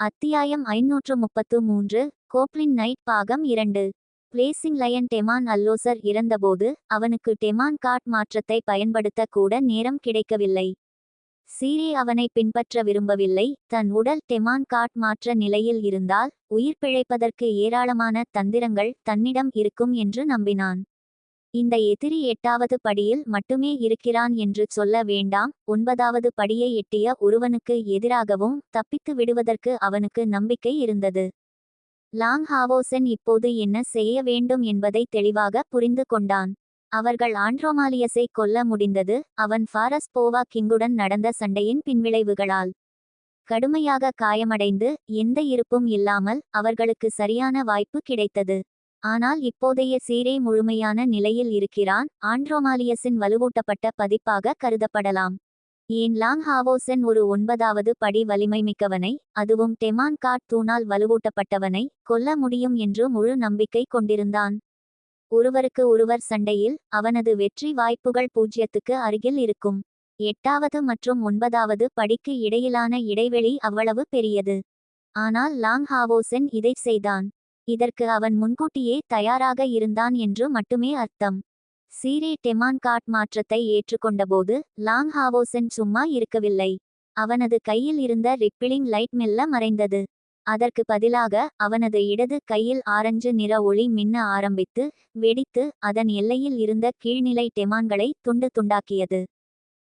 அத்தியாயம் ஐநூற்று முப்பத்து மூன்று கோப்ளின் நைட் பாகம் இரண்டு. பிளேசிங் லயன் டெமான் அல்லோசர் இறந்தபோது அவனுக்கு டெமான் காட் மாற்றத்தை பயன்படுத்த கூட நேரம் கிடைக்கவில்லை. சீரே அவனை பின்பற்ற விரும்பவில்லை. தன் உடல் டெமான் காட் மாற்ற நிலையில் இருந்தால் உயிர் பிழைப்பதற்கு ஏராளமான தந்திரங்கள் தன்னிடம் இருக்கும் என்று நம்பினான். இந்த எதிரி எட்டாவது படியில் மட்டுமே இருக்கிறான் என்று சொல்ல வேண்டாம். ஒன்பதாவது படியை எட்டிய ஒருவனுக்கு எதிராகவும் தப்பித்து விடுவதற்கு அவனுக்கு நம்பிக்கை இருந்தது. லாங் ஹாவோசன் இப்போது என்ன செய்ய வேண்டும் என்பதை தெளிவாக புரிந்து கொண்டான். அவர்கள் ஆண்ட்ரோமாலியஸை கொல்ல முடிந்தது. அவன் ஃபாரஸ் போவா கிங்குடன் நடந்த சண்டையின் பின்விளைவுகளால். கடுமையாக காயமடைந்து எந்த இருப்பும் இல்லாமல் அவர்களுக்கு சரியான வாய்ப்பு கிடைத்தது. ஆனால் இப்போதைய சீரே முழுமையான நிலையில் இருக்கிறான். ஆண்ட்ரோமாலியஸின் வலுவூட்டப்பட்ட பதிப்பாக கருதப்படலாம். ஏன் லாங் ஹாவோசன் ஒரு ஒன்பதாவது படி வலிமை மிக்கவனை அதுவும் டெமான் காட் தூணால் வலுவூட்டப்பட்டவனை கொல்ல முடியும் என்று முழு நம்பிக்கை கொண்டிருந்தான். ஒருவருக்கு ஒருவர் சண்டையில் அவனது வெற்றி வாய்ப்புகள் பூஜ்யத்துக்கு அருகில் இருக்கும். எட்டாவது மற்றும் ஒன்பதாவது படிக்கு இடையிலான இடைவெளி அவ்வளவு பெரியது. ஆனால் லாங் ஹாவோசன் இதை செய்தான். இதற்கு அவன் முன்கூட்டியே தயாராக இருந்தான் என்று மட்டுமே அர்த்தம். சீரே டெமான் காட் மாற்றத்தை ஏற்றுக்கொண்டபோது லாங் ஹாவோசன் சும்மா இருக்கவில்லை. அவனது கையில் இருந்த ரிப்பிளிங் லைட் மெல்ல மறைந்தது. அதற்கு பதிலாக அவனது இடது கையில் ஆரஞ்சு நிற ஒளி மின்ன ஆரம்பித்து வெடித்து அதன் எல்லையில் இருந்த கீழ்நிலை டெமான்களை துண்டு துண்டாக்கியது.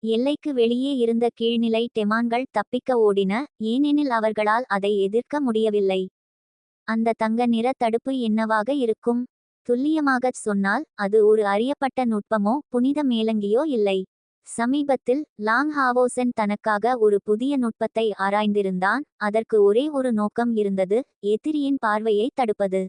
எல்லைக்கு வெளியே இருந்த கீழ்நிலை டெமான்கள் தப்பிக்க ஓடின ஏனெனில் அவர்களால் அதை எதிர்க்க முடியவில்லை. அந்த தங்க நிற தடுப்பு என்னவாக இருக்கும்? துல்லியமாகச் சொன்னால் அது ஒரு அறியப்பட்ட நுட்பமோ புனித மேலங்கியோ இல்லை. சமீபத்தில் லாங் ஹாவோசன் தனக்காக ஒரு புதிய நுட்பத்தை ஆராய்ந்திருந்தான் அதற்கு ஒரே ஒரு நோக்கம் இருந்தது எதிரியின் பார்வையை தடுப்பது.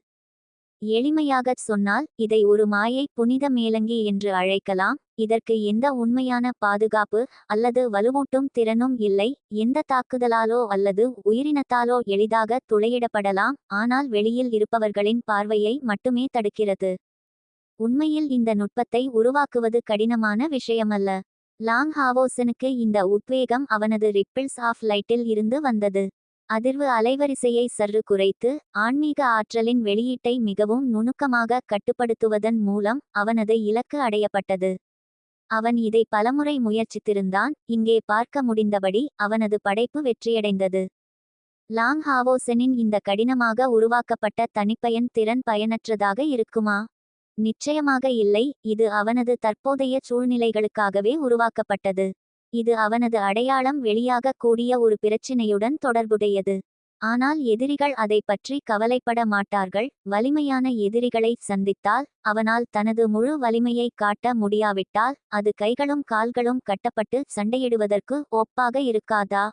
எளிமையாகச் சொன்னால் இதை ஒரு மாயை புனித மேலங்கி என்று அழைக்கலாம். இதற்கு எந்த உண்மையான பாதுகாப்பு அல்லது வலுவூட்டும் திறனும் இல்லை. எந்த தாக்குதலாலோ அல்லது உயிரினத்தாலோ எளிதாக துளையிடப்படலாம். ஆனால் வெளியில் இருப்பவர்களின் பார்வையை மட்டுமே தடுக்கிறது. உண்மையில் இந்த நுட்பத்தை உருவாக்குவது கடினமான விஷயமல்ல. லாங் ஹாவோசனுக்கு இந்த உத்வேகம் அவனது ரிப்பிள்ஸ் ஆஃப் லைட்டில் இருந்து வந்தது. அதிர்வு அலைவரிசையை சற்று குறைத்து ஆன்மீக ஆற்றலின் வெளியீட்டை மிகவும் நுணுக்கமாக கட்டுப்படுத்துவதன் மூலம் அவனது இலக்கு அடையப்பட்டது. அவன் இதை பலமுறை முயற்சித்திருந்தான் இங்கே பார்க்க முடிந்தபடி அவனது படைப்பு வெற்றியடைந்தது. லாங் ஹாவோசனின் இந்த கடினமாக உருவாக்கப்பட்ட தனிப்பயன் திறன் பயனற்றதாக இருக்குமா? நிச்சயமாக இல்லை இது அவனது தற்போதைய சூழ்நிலைகளுக்காகவே உருவாக்கப்பட்டது. இது அவனது அடையாளம் வெளியாக கூடிய ஒரு பிரச்சினையுடன் தொடர்புடையது. ஆனால் எதிரிகள் அதை பற்றி கவலைப்பட மாட்டார்கள். வலிமையான எதிரிகளை சந்தித்தால் அவனால் தனது முழு வலிமையை காட்ட முடியாவிட்டால் அது கைகளும் கால்களும் கட்டப்பட்டு சண்டையிடுவதற்கு ஒப்பாக இருக்காதா?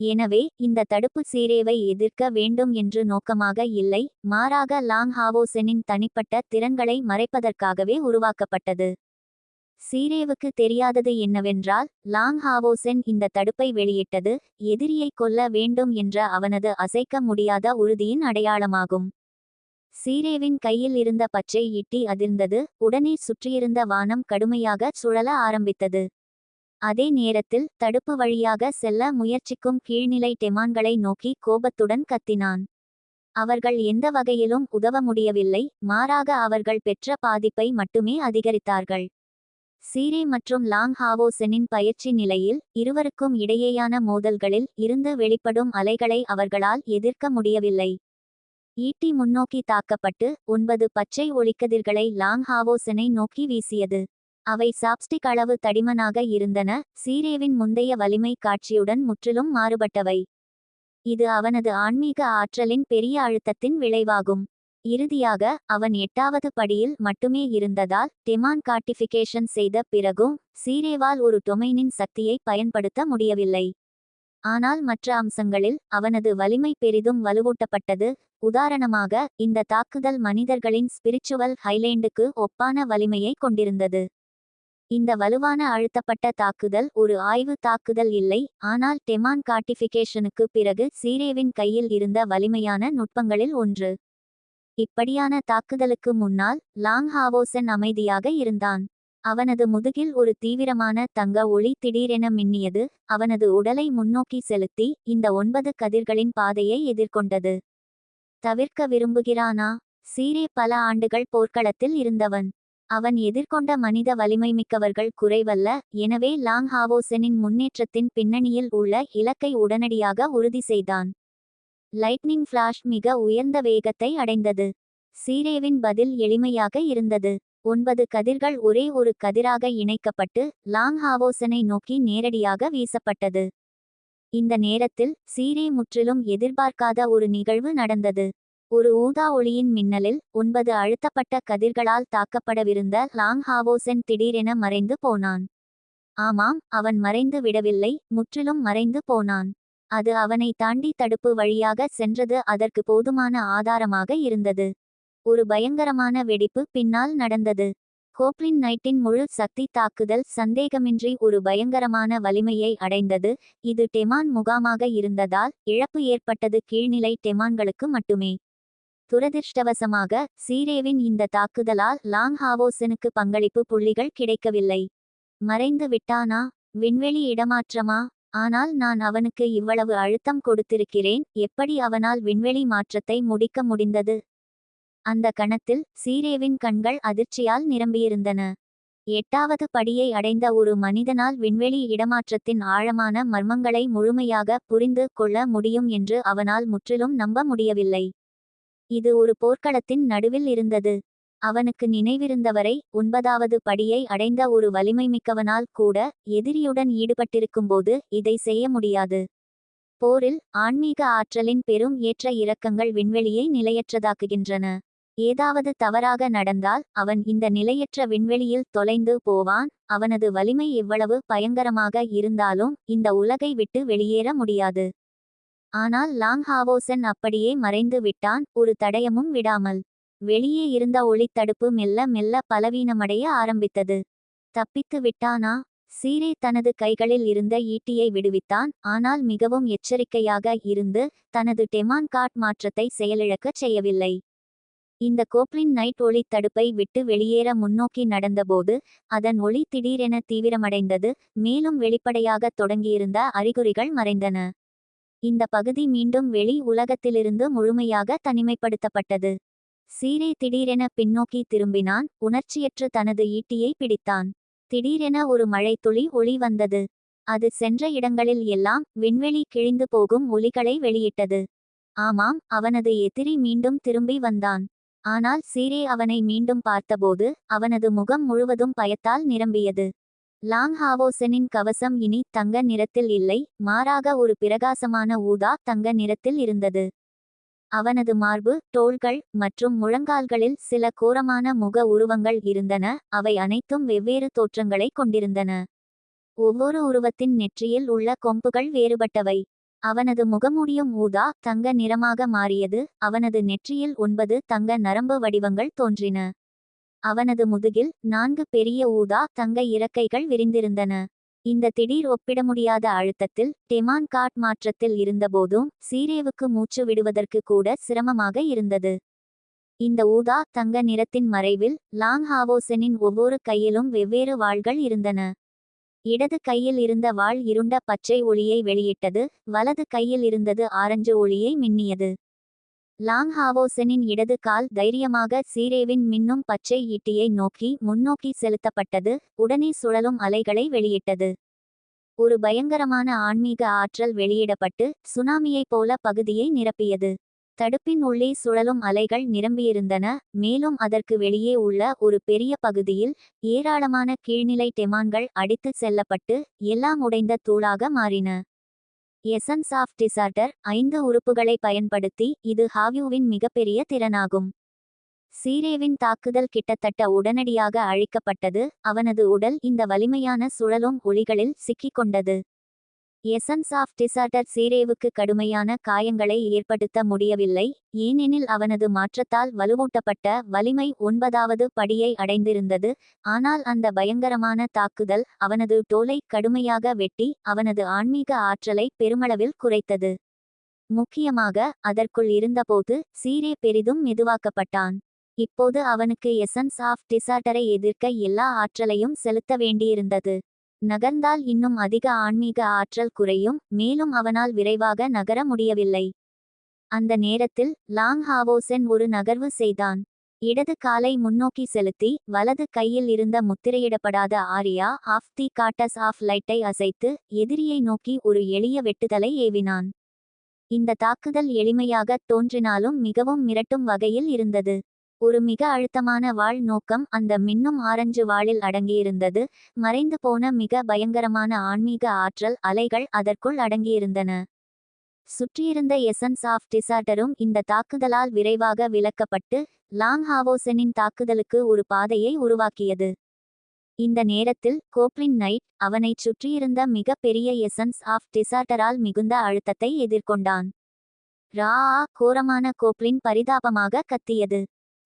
எனவே இந்த தடுப்பு சீரேவை எதிர்க்க வேண்டும் என்று நோக்கமாக இல்லை. மாறாக லாங் ஹாவோசெனின் தனிப்பட்ட திறன்களை மறைப்பதற்காகவே உருவாக்கப்பட்டது. சீரேவுக்கு தெரியாதது என்னவென்றால் லாங் ஹாவோசென் இந்த தடுப்பை வெளியிட்டது எதிரியை கொல்ல வேண்டும் என்ற அவனது அசைக்க முடியாத உறுதியின் அடையாளமாகும். சீரேவின் கையில் இருந்த பச்சை ஈட்டி அதிர்ந்தது உடனே சுற்றியிருந்த வானம் கடுமையாக சுழல ஆரம்பித்தது. அதே நேரத்தில் தடுப்பு வழியாக செல்ல முயற்சிக்கும் கீழ்நிலை டெமான்களை நோக்கி கோபத்துடன் கத்தினான். அவர்கள் எந்த வகையிலும் உதவ முடியவில்லை மாறாக அவர்கள் பெற்ற பாதிப்பை மட்டுமே அதிகரித்தார்கள். சீரே மற்றும் லாங் ஹாவோசெனின் பயிற்சி நிலையில் இருவருக்கும் இடையேயான மோதல்களில் இருந்து வெளிப்படும் அலைகளை அவர்களால் எதிர்க்க முடியவில்லை. ஈட்டி முன்னோக்கி தாக்கப்பட்டு ஒன்பது பச்சை ஒளிக்கதிர்களை லாங் ஹாவோசனை நோக்கி வீசியது. அவை சாப்ஸ்டிக் அளவு தடிமனாக இருந்தன சீரேவின் முந்தைய வலிமை காட்சியுடன் முற்றிலும் மாறுபட்டவை. இது அவனது ஆன்மீக ஆற்றலின் பெரிய அழுத்தத்தின் விளைவாகும். இறுதியாக அவன் எட்டாவது படியில் மட்டுமே இருந்ததால் டெமான் காட்டிஃபிகேஷன் செய்த பிறகும் சீரேவால் ஒரு டொமைனின் சக்தியை பயன்படுத்த முடியவில்லை. ஆனால் மற்ற அம்சங்களில் அவனது வலிமை பெரிதும் வலுவூட்டப்பட்டது. உதாரணமாக இந்த தாக்குதல் மனிதர்களின் ஸ்பிரிச்சுவல் ஹைலேண்டுக்கு ஒப்பான வலிமையை கொண்டிருந்தது. இந்த வலுவான அழுத்தப்பட்ட தாக்குதல் ஒரு ஆய்வு தாக்குதல் இல்லை ஆனால் டெமான் கார்டிஃபிகேஷனுக்கு பிறகு சீரேவின் கையில் இருந்த வலிமையான நுட்பங்களில் ஒன்று. இப்படியான தாக்குதலுக்கு முன்னால் லாங் ஹாவோசன் அமைதியாக இருந்தான். அவனது முதுகில் ஒரு தீவிரமான தங்க ஒளி திடீரென மின்னியது. அவனது உடலை முன்னோக்கி செலுத்தி இந்த ஒன்பது கதிர்களின் பாதையை எதிர்கொண்டது. தவிர்க்க விரும்புகிறானா? சீரே பல ஆண்டுகள் போர்க்களத்தில் இருந்தவன். அவன் எதிர்கொண்ட மனித வலிமைமிக்கவர்கள் குறைவல்ல. எனவே லாங் ஹாவோசெனின் முன்னேற்றத்தின் பின்னணியில் உள்ள இலக்கை உடனடியாக உறுதி செய்தான். லைட்னிங் ஃபிளாஷ் மிக உயர்ந்த வேகத்தை அடைந்தது. சீரேவின் பதில் எளிமையாக இருந்தது. ஒன்பது கதிர்கள் ஒரே ஒரு கதிராக இணைக்கப்பட்டு லாங் ஹாவோசனை நோக்கி நேரடியாக வீசப்பட்டது. இந்த நேரத்தில் சீரே முற்றிலும் எதிர்பார்க்காத ஒரு நிகழ்வு நடந்தது. ஒரு ஊதா ஒளியின் மின்னலில் ஒன்பது அழுத்தப்பட்ட கதிர்களால் தாக்கப்படவிருந்த லாங் ஹாவோசென் திடீரென மறைந்து போனான். ஆமாம் அவன் மறைந்து விடவில்லை முற்றிலும் மறைந்து போனான். அது அவனை தாண்டி தடுப்பு வழியாக சென்றது அதற்கு போதுமான ஆதாரமாக இருந்தது. ஒரு பயங்கரமான வெடிப்பு பின்னால் நடந்தது. கோப்ளின் நைட்டின் முழு சக்தி தாக்குதல் சந்தேகமின்றி ஒரு பயங்கரமான வலிமையை அடைந்தது. இது டெமான் முகாமாக இருந்ததால் இழப்பு ஏற்பட்டது கீழ்நிலை டெமான்களுக்கு மட்டுமே. துரதிர்ஷ்டவசமாக சீரேவின் இந்த தாக்குதலால் லாங் ஹாவோசனுக்கு பங்களிப்பு புள்ளிகள் கிடைக்கவில்லை. மறைந்து விட்டானா விண்வெளி இடமாற்றமா? ஆனால் நான் அவனுக்கு இவ்வளவு அழுத்தம் கொடுத்திருக்கிறேன் எப்படி அவனால் விண்வெளி மாற்றத்தை முடிக்க முடிந்தது? அந்த கணத்தில் சீரேவின் கண்கள் அதிர்ச்சியால் நிரம்பியிருந்தன. எட்டாவது படியை அடைந்த ஒரு மனிதனால் விண்வெளி இடமாற்றத்தின் ஆழமான மர்மங்களை முழுமையாக புரிந்து கொள்ள முடியும் என்று அவனால் முற்றிலும் நம்ப முடியவில்லை. இது ஒரு போர்க்களத்தின் நடுவில் இருந்தது. அவனுக்கு நினைவிருந்தவரை ஒன்பதாவது படியை அடைந்த ஒரு வலிமைமிக்கவனால் கூட எதிரியுடன் ஈடுபட்டிருக்கும்போது இதை செய்ய முடியாது. போரில் ஆன்மீக ஆற்றலின் பெரும் ஏற்ற இறக்கங்கள் விண்வெளியை நிலையற்றதாக்குகின்றன. ஏதாவது தவறாக நடந்தால் அவன் இந்த நிலையற்ற விண்வெளியில் தொலைந்து போவான் அவனது வலிமை எவ்வளவு பயங்கரமாக இருந்தாலும் இந்த உலகை விட்டு வெளியேற முடியாது. ஆனால் லாங் ஹாவோசன் அப்படியே மறைந்து விட்டான் ஒரு தடயமும் விடாமல். வெளியே இருந்த ஒளித்தடுப்பு மெல்ல மெல்ல பலவீனமடைய ஆரம்பித்தது. தப்பித்து விட்டானா? சீரே தனது கைகளில் இருந்த ஈட்டியை விடுவித்தான். ஆனால் மிகவும் எச்சரிக்கையாக இருந்து தனது டெமான் காட் மாற்றத்தை செயலிழக்கச் செய்யவில்லை. இந்த கோப்ளின் நைட் ஒளி தடுப்பை விட்டு வெளியேற முன்னோக்கி நடந்தபோது அதன் ஒளி திடீரென தீவிரமடைந்தது. மேலும் வெளிப்படையாக தொடங்கியிருந்த அறிகுறிகள் மறைந்தன. இந்த பகுதி மீண்டும் வெளி உலகத்திலிருந்து முழுமையாக தனிமைப்படுத்தப்பட்டது. சீரே திடீரென பின்னோக்கி திரும்பினான். உணர்ச்சியற்று தனது ஈட்டியை பிடித்தான். திடீரென ஒரு மழைத்துளி ஒளி வந்தது. அது சென்ற இடங்களில் எல்லாம் விண்வெளி கிழிந்து போகும் ஒலிகளை வெளியிட்டது. ஆமாம் அவனது எதிரி மீண்டும் திரும்பி வந்தான். ஆனால் சீரே அவனை மீண்டும் பார்த்தபோது அவனது முகம் முழுவதும் பயத்தால் நிரம்பியது. லாங் ஹாவோசனின் கவசம் இனி தங்க நிறத்தில் இல்லை மாறாக ஒரு பிரகாசமான ஊதா தங்க நிறத்தில் இருந்தது. அவனது மார்பு தோள்கள் மற்றும் முழங்கால்களில் சில கோரமான முக உருவங்கள் இருந்தன. அவை அனைத்தும் வெவ்வேறு தோற்றங்களை கொண்டிருந்தன. ஒவ்வொரு உருவத்தின் நெற்றியில் உள்ள கொம்புகள் வேறுபட்டவை. அவனது முகமுடியும் ஊதா தங்க நிறமாக மாறியது. அவனது நெற்றியில் ஒன்பது தங்க நரம்பு வடிவங்கள் தோன்றின. அவனது முதுகில் நான்கு பெரிய ஊதா தங்க இறக்கைகள் விரிந்திருந்தன. இந்த திடீர் ஒப்பிட முடியாத அழுத்தத்தில் டெமான் காட் மாற்றத்தில் இருந்தபோதும் சீரேவுக்கு மூச்சு விடுவதற்கு கூட சிரமமாக இருந்தது. இந்த ஊதா தங்க நிறத்தின் மறைவில் லாங் ஹாவோசனின் ஒவ்வொரு கையிலும் வெவ்வேறு வாள்கள் இருந்தன. இடது கையில் இருந்த வாள் இருண்ட பச்சை ஒளியை வெளியிட்டது வலது கையில் இருந்தது ஆரஞ்சு ஒளியை மின்னியது. லாங் ஹாவோசனின் இடது கால் தைரியமாக சீரேவின் மின்னும் பச்சை ஈட்டியை நோக்கி முன்னோக்கி செலுத்தப்பட்டது உடனே சுழலும் அலைகளை வெளியிட்டது. ஒரு பயங்கரமான ஆன்மீக ஆற்றல் வெளியிடப்பட்டு சுனாமியைப் போல பகுதியை நிரப்பியது. தடுப்பின் உள்ளே சுழலும் அலைகள் நிரம்பியிருந்தன மேலும் அதற்கு வெளியே உள்ள ஒரு பெரிய பகுதியில் ஏராளமான கீழ்நிலை டெமான்கள் அடித்துச் செல்லப்பட்டு எல்லாம் உடைந்த தூளாக மாறின. எசன்ஸ் ஆஃப் டிசார்டர் ஐந்து உறுப்புகளை பயன்படுத்தி இது ஹாவ்யூவின் மிகப்பெரிய திறனாகும். சீரேவின் தாக்குதல் கிட்டத்தட்ட உடனடியாக அழிக்கப்பட்டது அவனது உடல் இந்த வலிமையான சுழலும் ஒளிகளில் சிக்கிக்கொண்டது. எசன்ஸ் ஆஃப் டிசார்டர் சீரேவுக்கு கடுமையான காயங்களை ஏற்படுத்த முடியவில்லை ஏனெனில் அவனது மாற்றத்தால் வலுவூட்டப்பட்ட வலிமை ஒன்பதாவது படியை அடைந்திருந்தது ஆனால் அந்த பயங்கரமான தாக்குதல் அவனது டோலை கடுமையாக வெட்டி அவனது ஆன்மீக ஆற்றலை பெருமளவில் குறைத்தது. முக்கியமாக அதற்குள் இருந்தபோது சீரே பெரிதும் மெதுவாக்கப்பட்டான். இப்போது அவனுக்கு எசன்ஸ் ஆஃப் டிசார்டரை எதிர்க்க எல்லா ஆற்றலையும் செலுத்த வேண்டியிருந்தது. நகர்ந்தால் இன்னும் அதிக ஆன்மீக ஆற்றல் குறையும் மேலும் அவனால் விரைவாக நகர முடியவில்லை. அந்த நேரத்தில் லாங் ஹாவோசென் ஒரு நகர்வு செய்தான். இடது காலை முன்னோக்கி செலுத்தி வலது கையில் இருந்த முத்திரையிடப்படாத aria of the goddess of லைட்டை அசைத்து எதிரியை நோக்கி ஒரு எளிய வெட்டுதலை ஏவினான். இந்த தாக்குதல் எளிமையாகத் தோன்றினாலும் மிகவும் மிரட்டும் வகையில் இருந்தது. ஒரு மிக அழுத்தமான வாள் நோக்கம் அந்த மின்னும் ஆரஞ்சு வாளில் அடங்கியிருந்தது. மறைந்து போன மிக பயங்கரமான ஆன்மீக ஆற்றல் அலைகள் அதற்குள் அடங்கியிருந்தன. சுற்றியிருந்த எசன்ஸ் ஆஃப் டிசார்டரும் இந்த தாக்குதலால் விரைவாக விலக்கப்பட்டு லாங் ஹாவோசனின் தாக்குதலுக்கு ஒரு பாதையை உருவாக்கியது. இந்த நேரத்தில் கோப்ளின் நைட் அவனைச் சுற்றியிருந்த மிக பெரிய எசன்ஸ் ஆஃப் டிசார்டரால் மிகுந்த அழுத்தத்தை எதிர்கொண்டான். ரா ஆ கோரமான கோப்ளின் பரிதாபமாக கத்தியது.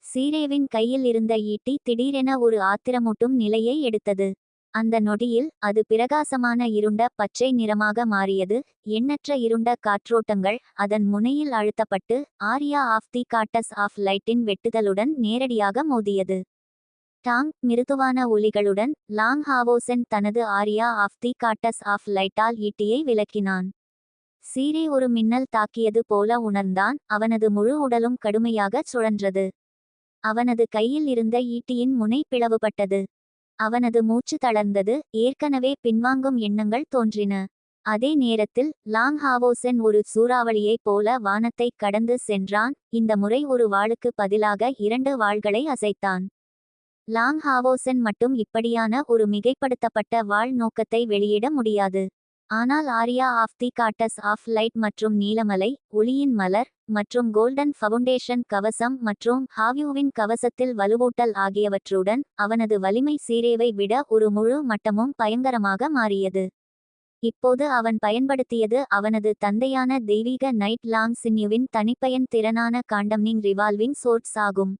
சீரேவின் கையில் இருந்த ஈட்டி திடீரென ஒரு ஆத்திரமூட்டும் நிலையை எடுத்தது. அந்த நொடியில் அது பிரகாசமான இருண்ட பச்சை நிறமாக மாறியது. எண்ணற்ற இருண்ட காற்றோட்டங்கள் அதன் முனையில் அழுத்தப்பட்டு aria of the goddess of லைட்டின் வெட்டுதலுடன் நேரடியாக மோதியது. டாங் மிருதுவான ஒலிகளுடன் லாங் ஹாவோசென் தனது aria of the goddess of லைட்டால் ஈட்டியை விளக்கினான். சீரே ஒரு மின்னல் தாக்கியது போல உணர்ந்தான். அவனது முழு உடலும் கடுமையாகச் சுழன்றது. அவனது கையில் இருந்த ஈட்டியின் முனை பிளவுபட்டது. அவனது மூச்சு தளர்ந்தது. ஏற்கனவே பின்வாங்கும் எண்ணங்கள் தோன்றின. அதே நேரத்தில் லாங் ஹாவோசென் ஒரு சூறாவளியைப் போல வானத்தை கடந்து சென்றான். இந்த முறை ஒரு வாளுக்கு பதிலாக இரண்டு வாள்களை அசைத்தான். லாங் ஹாவோசென் மட்டும் இப்படியான ஒரு மிகைப்படுத்தப்பட்ட வாள் நோக்கத்தை வெளியிட முடியாது. ஆனால் aria of the goddess of light மற்றும் நீலமலை ஒளியின் மலர் மற்றும் கோல்டன் ஃபவுண்டேஷன் கவசம் மற்றும் ஹாவ்யூவின் கவசத்தில் வலுவூட்டல் ஆகியவற்றுடன் அவனது வலிமை சீரேவை விட ஒரு முழு மட்டமும் பயங்கரமாக மாறியது. இப்போது அவன் பயன்படுத்தியது அவனது தந்தையான தெய்வீக நைட் லாங் சின்யுவின் தனிப்பயன் திறனான காண்டம்னிங் ரிவால்விங் சோர்ட்ஸ் ஆகும்.